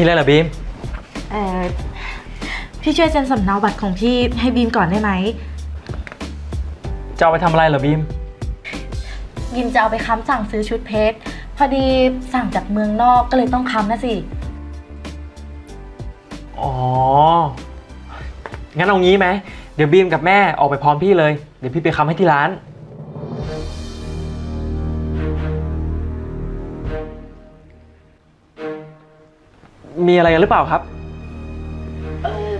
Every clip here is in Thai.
มีอะไรเหรอบีม เออพี่ช่วยเซ็นสำเนาบัตรของพี่ให้บีมก่อนได้ไหม จะเอาไปทำอะไรเหรอบีมบีมจะเอาไปค้ำสั่งซื้อชุดเพชร พอดีสั่งจากเมืองนอกก็เลยต้องค้ำนะสิ อ๋อ งั้นเอางี้ไหม เดี๋ยวบีมกับแม่ออกไปพร้อมพี่เลย เดี๋ยวพี่ไปค้ำให้ที่ร้าน มีอะไรกันหรือเปล่าครับ เออ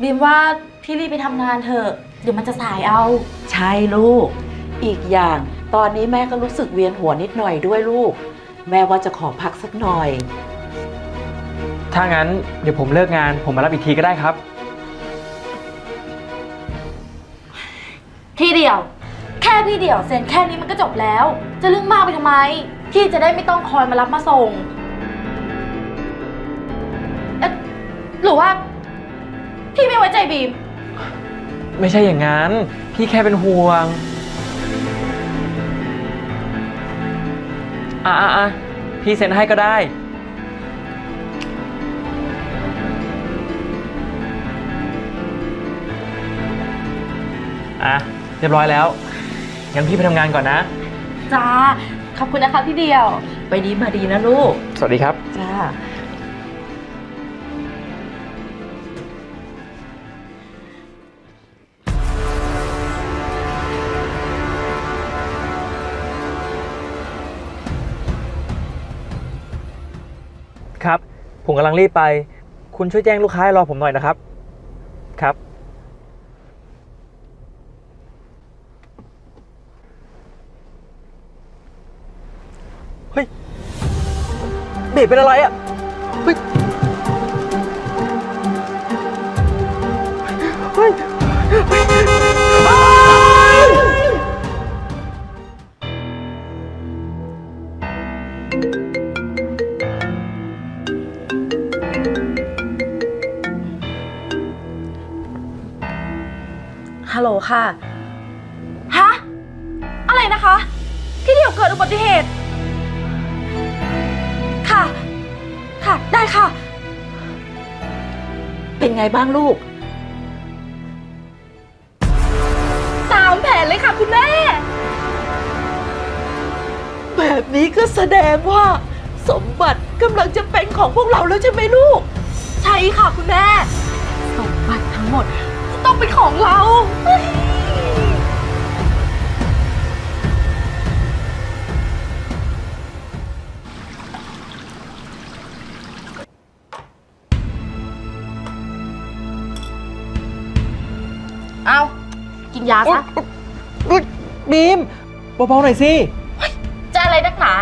บีมว่าพี่รีบไปทำงานเถอะเดี๋ยวมันจะสายเอา ใช่ลูก อีกอย่างตอนนี้แม่ก็รู้สึกเวียนหัวนิดหน่อยด้วยลูก แม่ว่าจะขอพักสักหน่อย ถ้างั้นเดี๋ยวผมเลิกงาน ผมมารับอีกทีก็ได้ครับพี่เดียว แค่พี่เดียวเซ็นแค่นี้มันก็จบแล้ว จะเรื่องมากไปทำไม พี่จะได้ไม่ต้องคอยมารับมาส่ง หรือว่า พี่ไม่ไว้ใจบีม ไม่ใช่อย่างนั้น พี่แค่เป็นห่วง อะอะอะพี่เซ็นให้ก็ได้ อะ เรียบร้อยแล้ว งั้นพี่ไปทำงานก่อนนะ จ้า ขอบคุณนะคะพี่เดียว ไปดีมาดีนะลูก สวัสดีครับ จ้า ครับ ผมกำลังรีบไป คุณช่วยแจ้งลูกค้าให้รอผมหน่อยนะครับ ครับ เฮ้ย เบรกเป็นอะไรอะ เฮ้ย เฮ้ย ค่ะ ฮะ อะไรนะคะพี่เดียวเกิดอุบัติเหตุ ค่ะ ค่ะ ได้ค่ะ เป็นไงบ้างลูก สามแผนเลยค่ะคุณแม่ แบบนี้ก็แสดงว่า สมบัติกำลังจะเป็นของพวกเราแล้วใช่ไหมลูก ใช่ค่ะคุณแม่ สมบัติทั้งหมดจะ ต้องเป็นของเราเฮ้ยเอากินยาซะ อุ๊ยบีมเบาๆหน่อยสิ จะอะไรนักหนา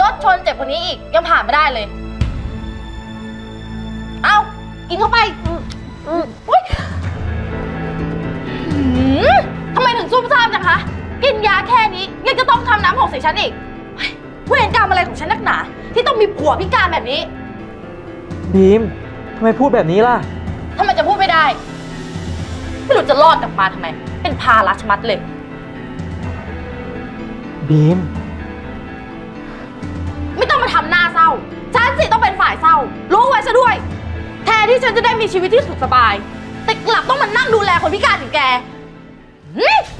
รถชนเจ็บกว่านี้อีก ยังผ่านไม่ได้เลย เอากินเข้าไปอุ๊ย หืมทำไมถึงซุ่มซ่ามจังคะ กินยาแค่นี้ยังจะต้องทำน้ำหกใส่ฉันอีกเฮ้ยเวรกรรมอะไรของฉันนักหนา ที่ต้องมีผัวพิการแบบนี้บีมทำไมพูดแบบนี้ล่ะ ทำไมจะพูดไม่ได้ ไม่รู้จะรอดกลับมาทำไม เป็นภาระชะมัดเลย บีม ไม่ต้องมาทำหน้าเศร้า ฉันสิต้องเป็นฝ่ายเศร้า รู้ไว้ซะด้วย แทนที่ฉันจะได้มีชีวิตที่สุขสบาย แต่กลับต้องมานั่งดูแลคนพิการอย่างแก หืม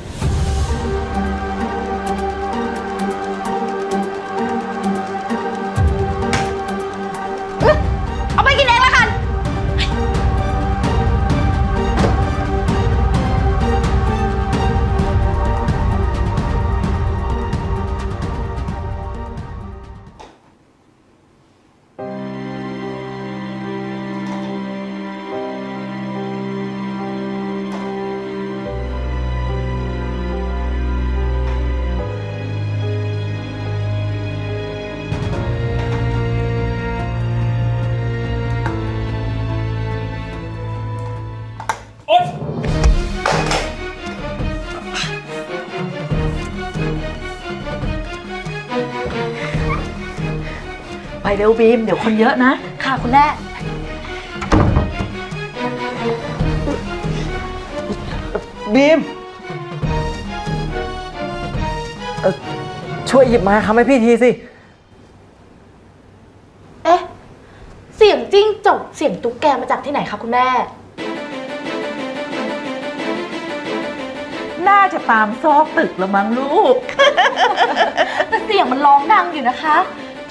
เร็วบีม เดี๋ยวคนเยอะนะ ค่ะคุณแม่บีมเอ่อช่วยหยิบมาคำให้พี่ทีสิ เอ๊ะเสียงตุ๊กแกมาจากที่ไหนคะคุณแม่ น่าจะตามซอกตึกละมั้งลูก แต่เสียงมันร้องดังอยู่นะคะ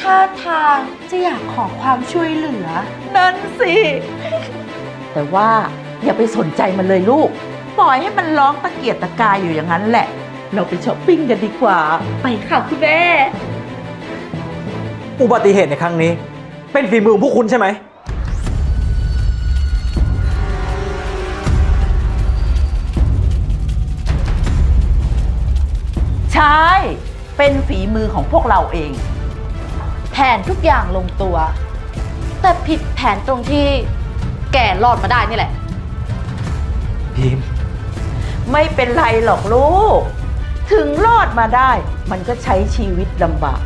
ท่าทางจะอยากขอความช่วยเหลือ นั่นสิ แต่ว่าอย่าไปสนใจมันเลยลูก ปล่อยให้มันร้องตะเกียกตะกายอยู่อย่างนั้นแหละ เราไปช้อปปิ้งกันดีกว่า ไปค่ะคุณแม่ อุบัติเหตุในครั้งนี้ เป็นฝีมือของพวกคุณใช่ไหม ใช่ เป็นฝีมือของพวกเราเอง แผนทุกอย่างลงตัว แต่ผิดแผนตรงที่แกรอดมาได้นี่แหละ บีม ไม่เป็นไรหรอกลูก ถึงรอดมาได้ มันก็ใช้ชีวิตลำบาก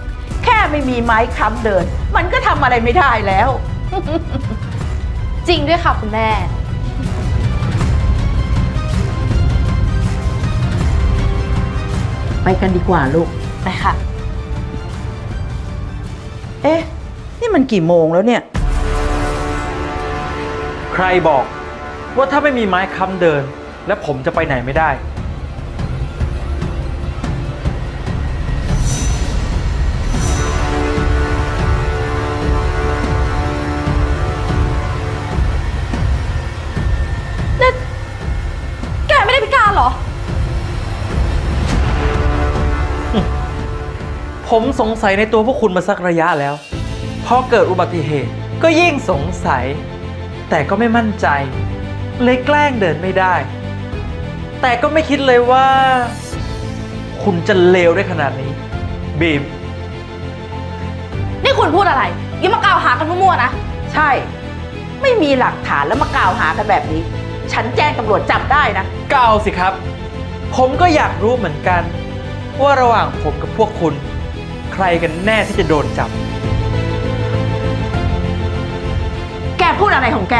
แค่ไม่มีไม้ค้ำเดิน มันก็ทำอะไรไม่ได้แล้ว จริงด้วยค่ะคุณแม่ ไปกันดีกว่าลูก ไปค่ะ เอ๊ะ นี่มันกี่โมงแล้วเนี่ย ใครบอกว่าถ้าไม่มีไม้ค้ำเดิน และผมจะไปไหนไม่ได้ ผมสงสัยในตัวพวกคุณมาสักระยะแล้ว พอเกิดอุบัติเหตุก็ยิ่งสงสัย แต่ก็ไม่มั่นใจ เลยแกล้งเดินไม่ได้ แต่ก็ไม่คิดเลยว่า คุณจะเลวได้ขนาดนี้ บีม นี่คุณพูดอะไรอยิ่ามากล่าวหากันมั่วๆนะ ใช่ ไม่มีหลักฐานแล้วมากล่าวหากันแบบนี้ ฉันแจ้งตำรวจจับได้นะ ก็เอาสิครับ ผมก็อยากรู้เหมือนกัน ว่าระหว่างผมกับพวกคุณใค รกันแน่ที่จะโดนจับ แกพูดอะไรของแก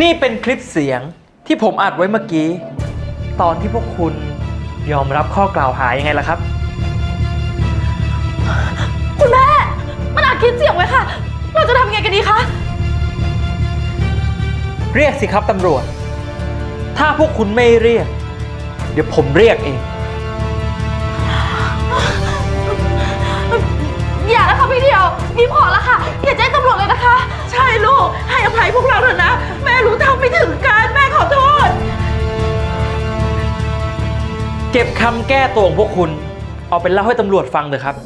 นี่เป็นคลิปเสียงที่ผมอัดไว้เมื่อกี้ ตอนที่พวกคุณยอมรับข้อกล่าวหายังไงล่ะครับ คุณแม่ มันอาจคิดเสียงไว้ค่ะ เราจะทำยังไงกันดีคะ เรียกสิครับตำรวจ ถ้าพวกคุณไม่เรียก เดี๋ยวผมเรียกเอง พี่เดียวบีมขอแล้วค่ะ อย่าแจ้งตำรวจเลยนะคะ ใช่ลูก ให้อภัยพวกเราเถอะนะ แม่รู้เท่าไม่ถึงการ แม่ขอโทษ เก็บคำแก้ตัวของพวกคุณ เอาไปเล่าให้ตำรวจฟังเถอะครับ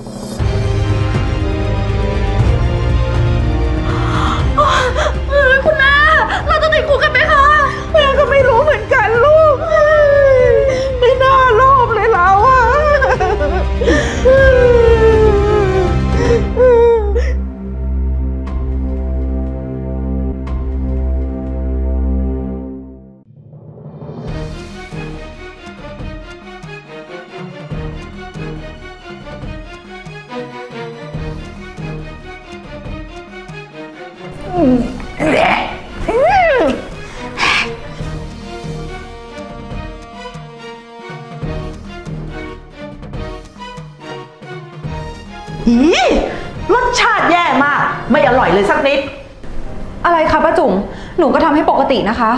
นะคะ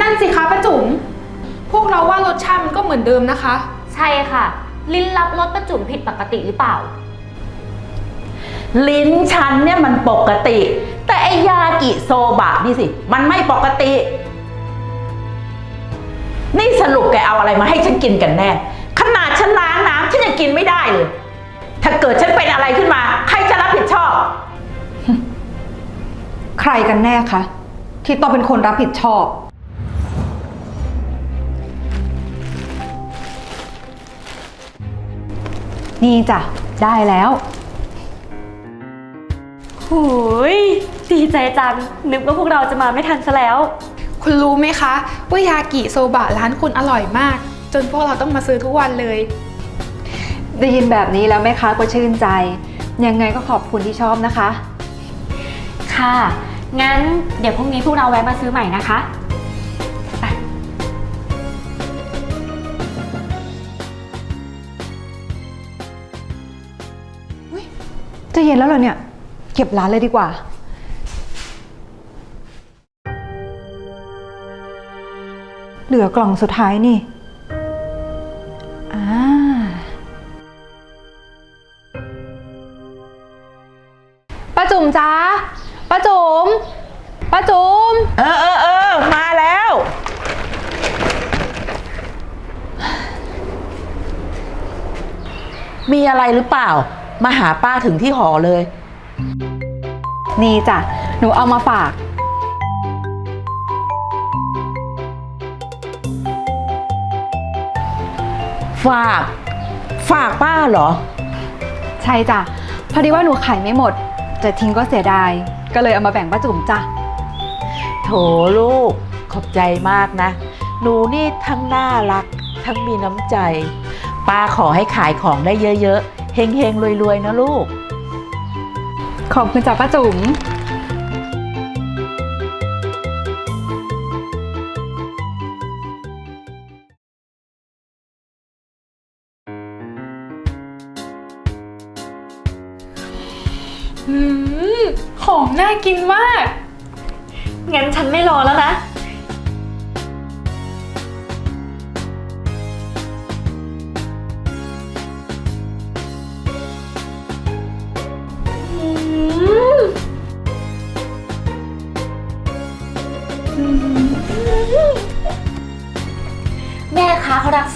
นั่นสิคะป้าจุ๋มพวกเราว่ารสชาติมันก็เหมือนเดิมนะคะ ใช่ค่ะ ลิ้นรับรสประจุมผิดปกติหรือเปล่า ลิ้นฉันเนี่ยมันปกติ แต่ไอยากิโซบะนี่สิ มันไม่ปกติ นี่สรุปแกเอาอะไรมาให้ฉันกินกันแน่ ขนาดฉันล้างน้ำฉันยังกินไม่ได้เลย ถ้าเกิดฉันเป็นอะไรขึ้นมา ใครจะรับผิดชอบ ใครกันแน่คะ ที่ต้องเป็นคนรับผิดชอบ นี่จ้ะ ได้แล้ว หูยดีใจจัง นึกว่าพวกเราจะมาไม่ทันซะแล้ว คุณรู้ไหมคะ ว่ายากิโซบะร้านคุณอร่อยมาก จนพวกเราต้องมาซื้อทุกวันเลย ได้ยินแบบนี้แล้วแม่ค้าก็ชื่นใจ ยังไงก็ขอบคุณที่ชอบนะคะ ค่ะ งั้นเดี๋ยวพรุ่งนี้พวกเราแวะมาซื้อใหม่นะคะจะเย็นแล้วเหรอเนี่ย เก็บร้านเลยดีกว่า เหลือกล่องสุดท้ายนี่ หรือเปล่า มาหาป้าถึงที่หอเลย นี่จ้ะ หนูเอามาฝาก ฝาก ฝากป้าเหรอ ใช่จ้ะ พอดีว่าหนูขายไม่หมด จะทิ้งก็เสียดาย ก็เลยเอามาแบ่งป้าจุ๋มจ้ะ โถลูก ขอบใจมากนะ หนูนี่ทั้งน่ารัก ทั้งมีน้ำใจ ป้าขอให้ขายของได้เยอะ ๆ เฮงๆรวยๆนะลูก ขอบคุณจ้ะป้าจุ๋มอืมของน่ากินมาก งั้นฉันไม่รอแล้วนะ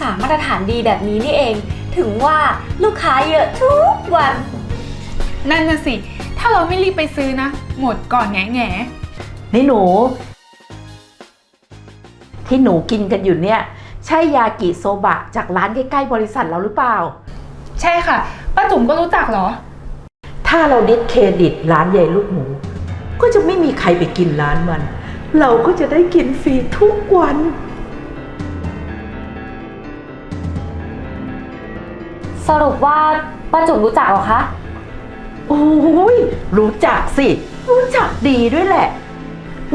าเขารักษามาตรฐานดีแบบนี้นี่เอง ถึงว่าลูกค้าเยอะทุกวัน นั่นน่ะสิ ถ้าเราไม่รีบไปซื้อนะ หมดก่อนแง่แง่นี่หนู ที่หนูกินกันอยู่เนี่ย ใช่ยากิโซบะจากร้านใกล้ๆบริษัทเราหรือเปล่าๆใช่ค่ะ ป้าจุ๋มก็รู้จักเหรอ ถ้าเราดิสเครดิตร้านใหญ่ลูกหมู ก็จะไม่มีใครไปกินร้านมัน เราก็จะได้กินฟรีทุกวัน สรุปว่าป้าจุ๋มรู้จักเหรอคะ โอ้ยรู้จักสิ รู้จักดีด้วยแหละ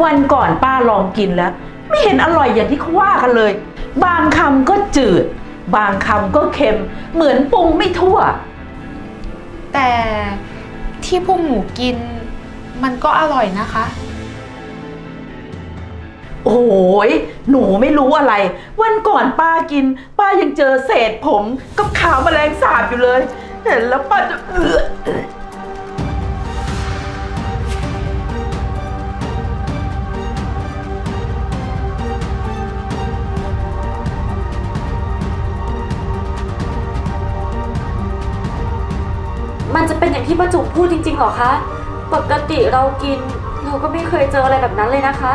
วันก่อนป้าลองกินแล้ว ไม่เห็นอร่อยอย่างที่เขาว่ากันเลย บางคำก็จืด บางคำก็เค็ม เหมือนปรุงไม่ทั่ว แต่ที่พวกหมูกินมันก็อร่อยนะคะ โอ้ยหนูไม่รู้อะไร วันก่อนป้ากิน ป้ายังเจอเศษผมกับขาวแมลงสาบอยู่เลย เห็นแล้วป้าจะเออมันจะเป็นอย่างที่ป้าจุ๋มพูดจริงๆเหรอคะ ปกติเรากิน เราก็ไม่เคยเจออะไรแบบนั้นเลยนะคะ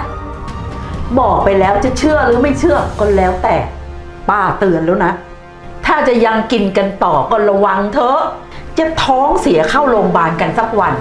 บอกไปแล้วจะเชื่อหรือไม่เชื่อก็แล้วแต่ ป้าเตือนแล้วนะ ถ้าจะยังกินกันต่อก็ระวังเถอะ จะท้องเสียเข้าโรงพยาบาลกันสักวัน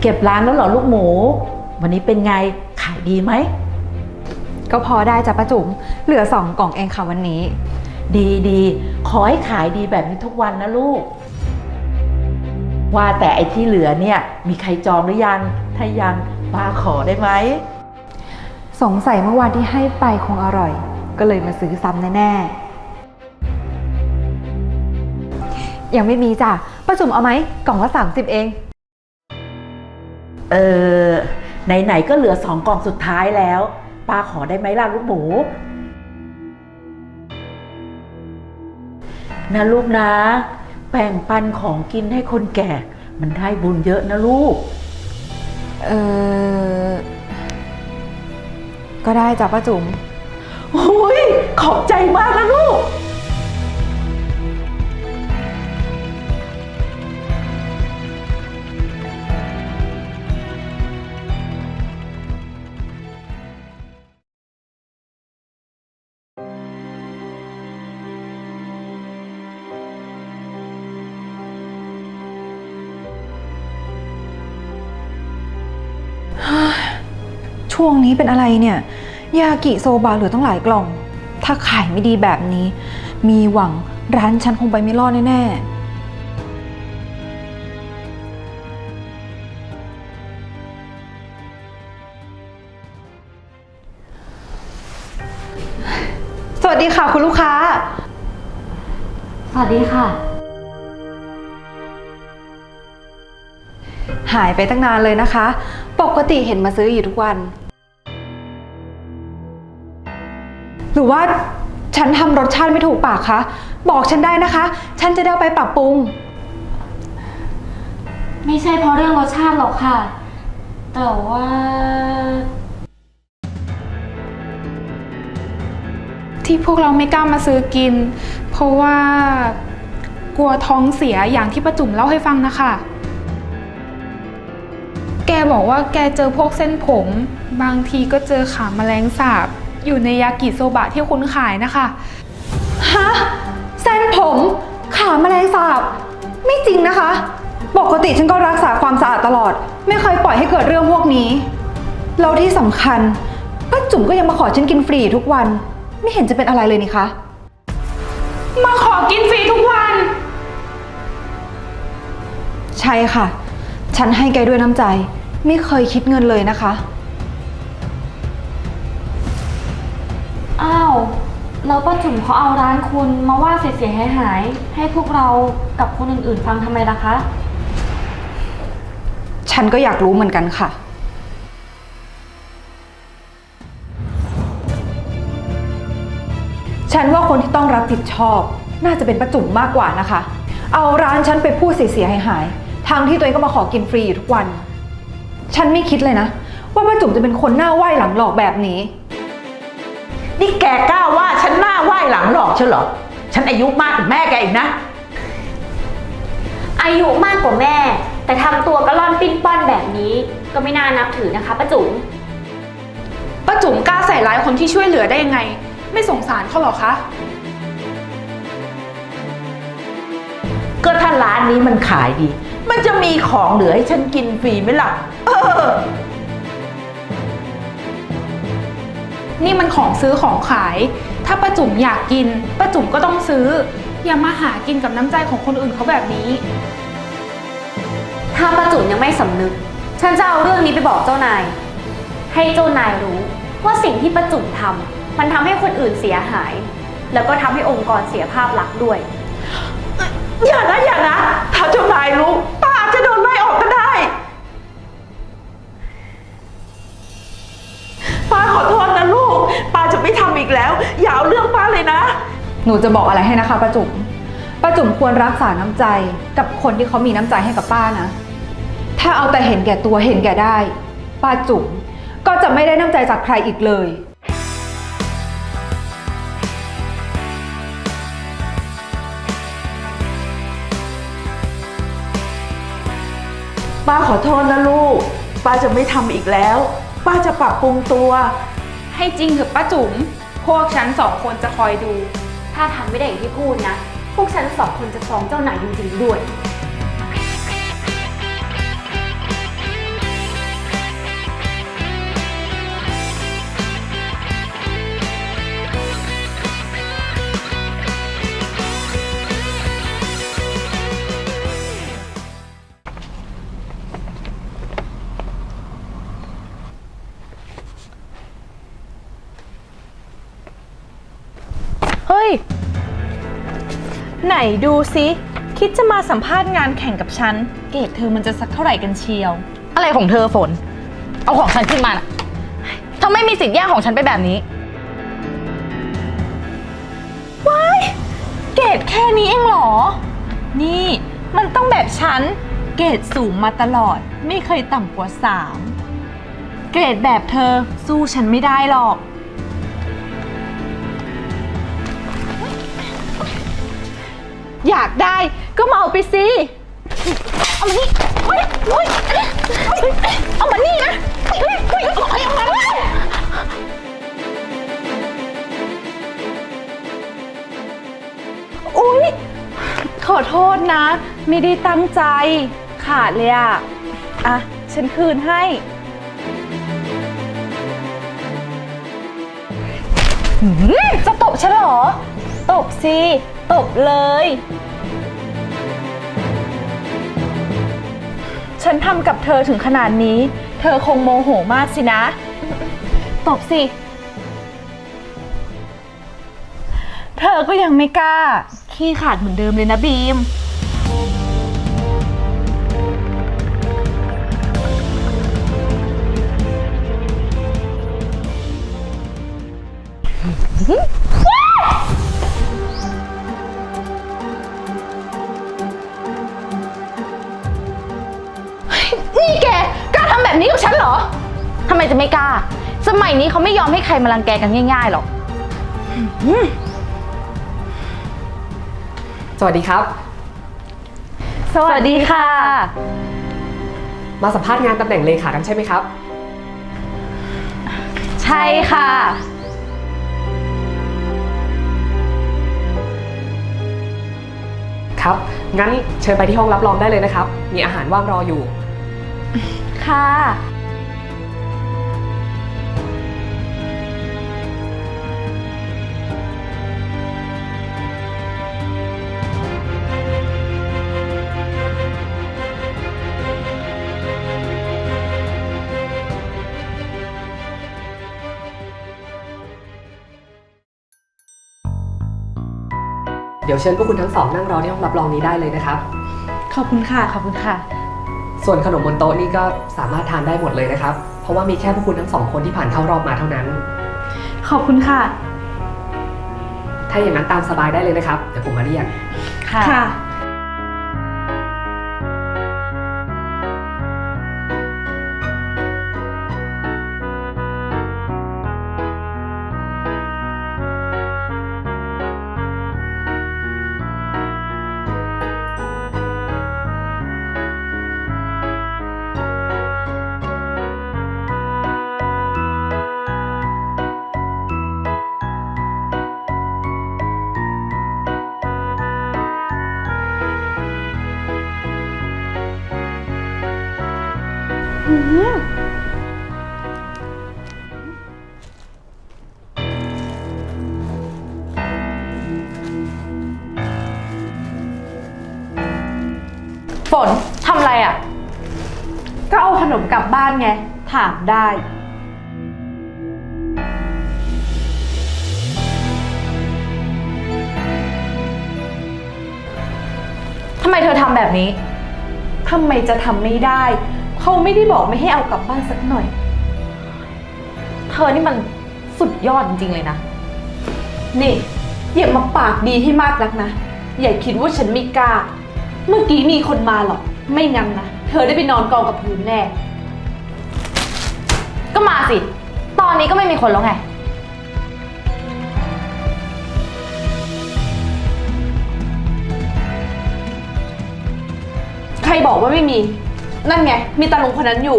เก็บร้านแล้วเหรอลูกหมู วันนี้เป็นไงขายดีไหม ก็พอได้จ้ะป้าจุ๋มเหลือสองกล่องเองค่ะวันนี้ ดีดีขอให้ขายดีแบบนี้ทุกวันนะลูก ว่าแต่ไอ้ที่เหลือเนี่ย มีใครจองหรือยัง ถ้ายังป้าขอได้ไหม สงสัยเมื่อวานที่ให้ไปคงอร่อย ก็เลยมาซื้อซ้ำแน่ๆยังไม่มีจ้ะป้าจุ๋มเอาไหมกล่องละ30 เอง เออไหนๆก็เหลือสองกล่องสุดท้ายแล้วป้าขอได้ไหมล่ะลูกหมู นะลูกนะแบ่งปันของกินให้คนแก่ มันได้บุญเยอะนะลูก เออ ก็ได้จ้ะป้าจุ๋ม โอ้ยขอบใจมากนะลูก ช่วงนี้เป็นอะไรเนี่ย ยากิโซบะเหลือตั้งหลายกล่อง ถ้าขายไม่ดีแบบนี้ มีหวังร้านฉันคงไปไม่รอดแน่ๆ สวัสดีค่ะคุณลูกค้า สวัสดีค่ะ หายไปตั้งนานเลยนะคะ ปกติเห็นมาซื้ออยู่ทุกวัน หรือว่าฉันทำรสชาติไม่ถูกปากคะ บอกฉันได้นะคะ ฉันจะได้เอาไปปรับปรุง ไม่ใช่เพราะเรื่องรสชาติหรอกค่ะ แต่ว่า ที่พวกเราไม่กล้ามาซื้อกิน เพราะว่ากลัวท้องเสียอย่างที่ป้าจุ๋มเล่าให้ฟังนะคะ แกบอกว่าแกเจอพวกเส้นผม บางทีก็เจอขาแมลงสาบ อยู่ในยากิโซบะที่คุณขายนะคะ ฮะเส้นผม ขาแมลงสาบ ไม่จริงนะคะ ปกติฉันก็รักษาความสะอาดตลอด ไม่เคยปล่อยให้เกิดเรื่องพวกนี้ แล้วที่สำคัญป้าจุ๋มก็ยังมาขอฉันกินฟรีอยู่ทุกวัน ไม่เห็นจะเป็นอะไรเลยนี่คะ มาขอกินฟรีทุกวัน ใช่ค่ะ ฉันให้แกด้วยน้ำใจ ไม่เคยคิดเงินเลยนะคะ อ้าวแล้วป้าจุ๋มเขาเอาร้านคุณมาว่าเสียหายหายๆให้พวกเรากับคนอื่นๆฟังทำไมล่ะคะ ฉันก็อยากรู้เหมือนกันค่ะ ฉันว่าคนที่ต้องรับผิดชอบ น่าจะเป็นป้าจุ๋มมากกว่านะคะ เอาร้านฉันไปพูดเสียหายๆทางที่ตัวเองก็มาขอกินฟรีอยู่ทุกวัน ฉันไม่คิดเลยนะ ว่าป้าจุ๋มจะเป็นคนหน้าไหว้หลังหลอกแบบนี้ นี่แกกล้าว่าฉันหน้าไหว้หลังหลอกฉันเหรอ ฉันอายุมากกว่าแม่แกอีกนะ อายุมากกว่าแม่ แต่ทำตัวกระล่อนปิ้นป้อนแบบนี้ ก็ไม่น่านับถือนะคะป้าจุ๋มป้าจุ๋มกล้าใส่ร้ายคนที่ช่วยเหลือได้ยังไง ไม่สงสารเขาเหรอคะ ก็ถ้าร้านนี้มันขายดี มันจะมีของเหลือให้ฉันกินฟรีไหมล่ะ เออ นี่มันของซื้อของขาย ถ้าป้าจุ๋มอยากกินป้าจุ๋มก็ต้องซื้อ อย่ามาหากินกับน้ำใจของคนอื่นเขาแบบนี้ ถ้าป้าจุ๋มยังไม่สำนึก ฉันจะเอาเรื่องนี้ไปบอกเจ้านาย ให้เจ้านายรู้ว่าสิ่งที่ป้าจุ๋มทำมันทำให้คนอื่นเสียหาย แล้วก็ทำให้องค์กรเสียภาพลักษณ์ด้วย อย่านะอย่านะ ถ้าเจ้านายรู้ ป้าจะไม่ทำอีกแล้ว อย่าเอาเรื่องป้าเลยนะ หนูจะบอกอะไรให้นะคะป้าจุ๋มป้าจุ๋มควรรักษาน้ำใจกับคนที่เขามีน้ำใจให้กับป้านะ ถ้าเอาแต่เห็นแก่ตัวเห็นแก่ได้ ป้าจุ๋มก็จะไม่ได้น้ำใจจากใครอีกเลย ป้าขอโทษนะลูก ป้าจะไม่ทำอีกแล้ว ป้าจะปรับปรุงตัว ให้จริงเถอะป้าจุ๋ม พวกฉันสองคนจะคอยดู ถ้าทำไม่ได้อย่างที่พูดนะ พวกฉันสองคนจะฟ้องเจ้านายจริงๆด้วย ดูซิคิดจะมาสัมภาษณ์งานแข่งกับฉัน เกรดเธอมันจะสักเท่าไหร่กันเชียว อะไรของเธอฝน เอาของฉันขึ้นมาน่ะเธอไม่มีสิทธิ์แย่งของฉันไปแบบนี้เกรดแค่นี้เองเหรอ นี่มันต้องแบบฉัน เกรดสูงมาตลอด ไม่เคยต่ำกว่าสาม เกรดแบบเธอสู้ฉันไม่ได้หรอก อยากได้ก็มาเอาไปสิ เอามานี่เฮ้ยเฮ้ยเฮ้ยเอามานี่นะเฮ้ยเฮ้ยเอามาเอามาเลยอุ๊ย ขอโทษนะ ไม่ได้ตั้งใจ ขาดเลยอะอะ ฉันคืนให้ หืมจะตบฉันเหรอ ตบสิ ตบเลย ฉันทำกับเธอถึงขนาดนี้ เธอคงโมโหมากสินะ ตบสิ เธอก็ยังไม่กล้า ขี้ขาดเหมือนเดิมเลยนะบีมนี่ นี้กับฉันเหรอทำไมจะไม่กล้า สมัยนี้เขาไม่ยอมให้ใครมารังแกกันง่ายๆหรอก สวัสดีครับ สวัสดีค่ะ มาสัมภาษณ์งานตำแหน่งเลขากันใช่ไหมครับ ใช่ค่ะ ครับ งั้นเชิญไปที่ห้องรับรองได้เลยนะครับ มีอาหารว่างรออยู่ ค่ะ เดี๋ยวเชิญพวกคุณทั้งสองนั่งรอที่ห้องรับรองนี้ได้เลยนะครับ ขอบคุณค่ะ ขอบคุณค่ะ ส่วนขนมบนโต๊ะนี่ก็สามารถทานได้หมดเลยนะครับ เพราะว่ามีแค่พวกคุณทั้งสองคนที่ผ่านเข้ารอบมาเท่านั้น ขอบคุณค่ะ ถ้าอย่างนั้นตามสบายได้เลยนะครับ เดี๋ยวผมมาเรียก ค่ะ ไง ถามได้ ทำไมเธอทำแบบนี้ ทำไมจะทำไม่ได้ เขาไม่ได้บอกไม่ให้เอากลับบ้านสักหน่อย เธอนี่มันสุดยอดจริงๆเลยนะ นี่อย่ามาปากดีให้มากนักนะ อย่าคิดว่าฉันไม่กล้า เมื่อกี้มีคนมาหรอก ไม่งั้นนะ เธอได้ไปนอนกองกับพื้นแน่ ก็มาสิ ตอนนี้ก็ไม่มีคนแล้วไง ใครบอกว่าไม่มี นั่นไง มีตาลุงคนนั้นอยู่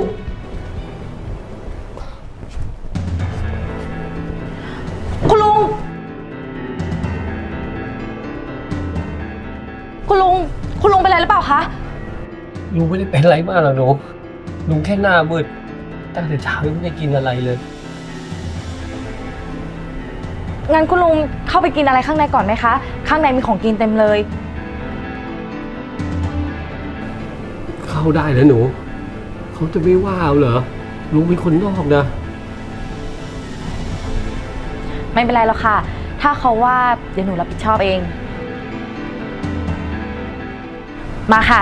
คุณลุง คุณลุง คุณลุงเป็นอะไรหรือเปล่าคะ ลุงไม่ได้เป็นอะไรมากหรอกหนูลุงแค่หน้ามืด ตั้งแต่เช้ายังไม่ได้กินอะไรเลย งั้นคุณลุงเข้าไปกินอะไรข้างในก่อนไหมคะ ข้างในมีของกินเต็มเลย เข้าได้แล้วหนู เขาจะไม่ว่าเอาเหรอลุงเป็นคนนอกนะ ไม่เป็นไรหรอกค่ะ ถ้าเขาว่าเดี๋ยวหนูรับผิดชอบเอง มาค่ะ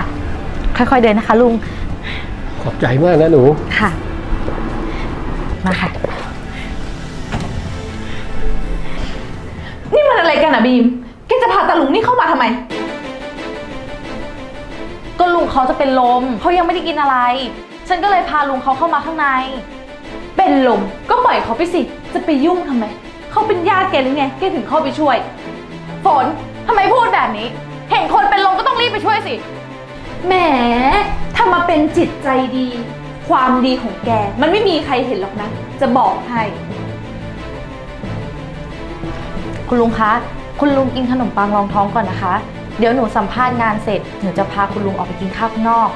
ค่อยๆเดินนะคะลุง ขอบใจมากนะหนู ค่ะ มาค่ะ นี่มันอะไรกันอะบีม แกจะพาตาลุงนี่เข้ามาทำไม ก็ลุงเขาจะเป็นลมเขายังไม่ได้กินอะไร ฉันก็เลยพาลุงเขาเข้ามาข้างใน เป็นลมก็ปล่อยเขาไปสิ จะไปยุ่งทำไม เขาเป็นญาติแกหรือไงแกถึงเข้าไปช่วย ฝนทำไมพูดแบบนี้ เห็นคนเป็นลมก็ต้องรีบไปช่วยสิ แหมถ้ามาเป็นจิตใจดี ความดีของแก มันไม่มีใครเห็นหรอกนะ จะบอกให้ คุณลุงคะ คุณลุงกินขนมปังรองท้องก่อนนะคะ เดี๋ยวหนูสัมภาษณ์งานเสร็จ หนูจะพาคุณลุงออกไปกินข้าวข้างนอก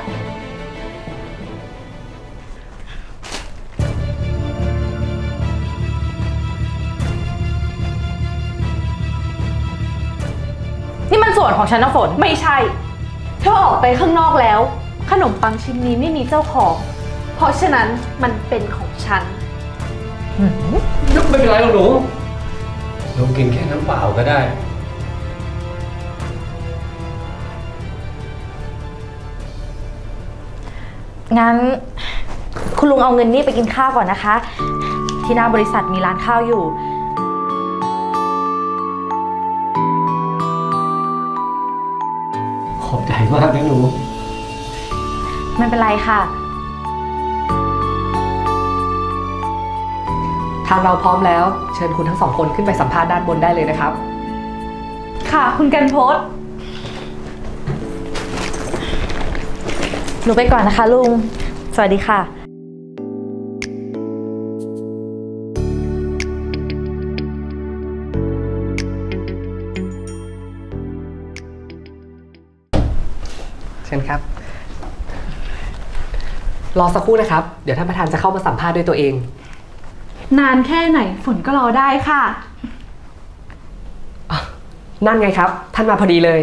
นี่มันส่วนของฉันนะฝน ไม่ใช่ เธอออกไปข้างนอกแล้ว ขนมปังชิ้นนี้ไม่มีเจ้าของ เพราะฉะนั้นมันเป็นของฉัน ไม่เป็นไรหรอกหนูลุงกินแค่น้ำเปล่าก็ได้ งั้น คุณลุงเอาเงินนี่ไปกินข้าวก่อนนะคะ ที่หน้าบริษัทมีร้านข้าวอยู่ ขอบใจมากนะหนู ไม่เป็นไรค่ะ ทางเราพร้อมแล้ว เชิญคุณทั้งสองคนขึ้นไปสัมภาษณ์ด้านบนได้เลยนะครับ ค่ะ คุณกันโพสหนูไปก่อนนะคะลุง สวัสดีค่ะ เชิญครับ รอสักครู่นะครับ เดี๋ยวท่านประธานจะเข้ามาสัมภาษณ์ด้วยตัวเอง นานแค่ไหนฝนก็รอได้ค่ะ นั่นไงครับ ท่านมาพอดีเลย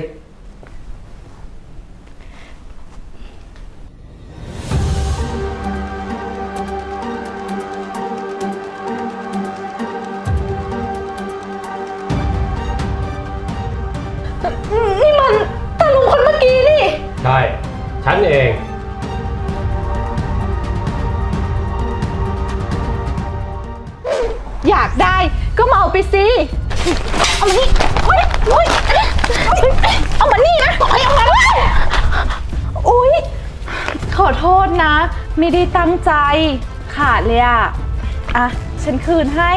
นี่มันตาลุงคนเมื่อกี้นี่ ใช่ ฉันเอง ไปสิ เอามานี่โอ๊ยโอ๊ยเอามานี่นะบอกให้เอามาเลยอุ๊ย ขอโทษนะ ไม่ได้ตั้งใจ ขาดเลยอะอะ ฉันคืนให้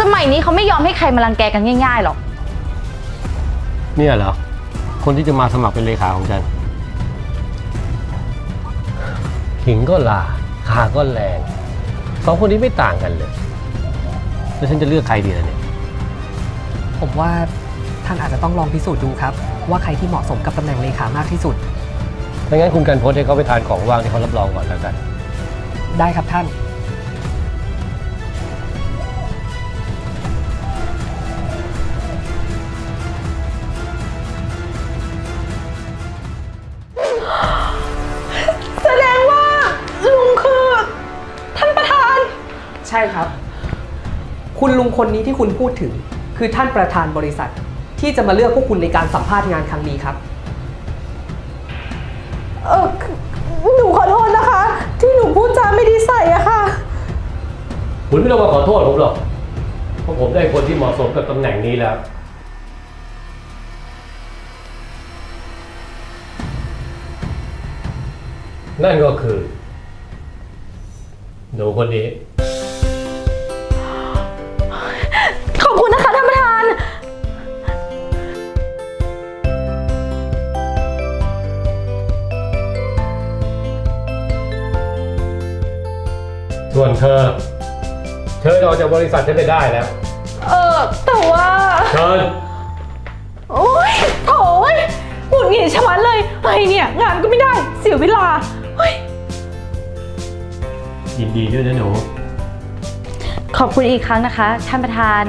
สมัยนี้เขาไม่ยอมให้ใครมารังแกกันง่ายๆหรอก เนี่ยเหรอ คนที่จะมาสมัครเป็นเลขาของฉัน ขิงก็ลาขาก็แรงสองคนนี้ไม่ต่างกันเลย แล้วฉันจะเลือกใครดีล่ะเนี่ย ผมว่าท่านอาจจะต้องลองพิสูจน์ดูครับ ว่าใครที่เหมาะสมกับตำแหน่งเลขามากที่สุด ถ้างั้นคุณกันโพสต์ให้เขาไปทานของว่างที่เขารับรองก่อนแล้วกัน ได้ครับท่าน ใช่ครับ คุณลุงคนนี้ที่คุณพูดถึง คือท่านประธานบริษัท ที่จะมาเลือกพวกคุณในการสัมภาษณ์งานครั้งนี้ครับ เออคือหนูขอโทษนะคะ ที่หนูพูดจาไม่ดีใส่อะค่ะ คุณไม่ต้องมาขอโทษผมหรอก เพราะผมได้คนที่เหมาะสมกับตำแหน่งนี้แล้ว นั่นก็คือ หนูคนนี้ ส่วนเธอ เชิญออกจากบริษัทฉันไปได้แล้ว เออแต่ว่า เชิญ โอ๊ยโถ่ยหงุดหงิดชะมัดเลยไอ้เนี่ย งานก็ไม่ได้ เสียเวลาเฮ้ยยินดีด้วยนะหนู ขอบคุณอีกครั้งนะคะ ท่านประธาน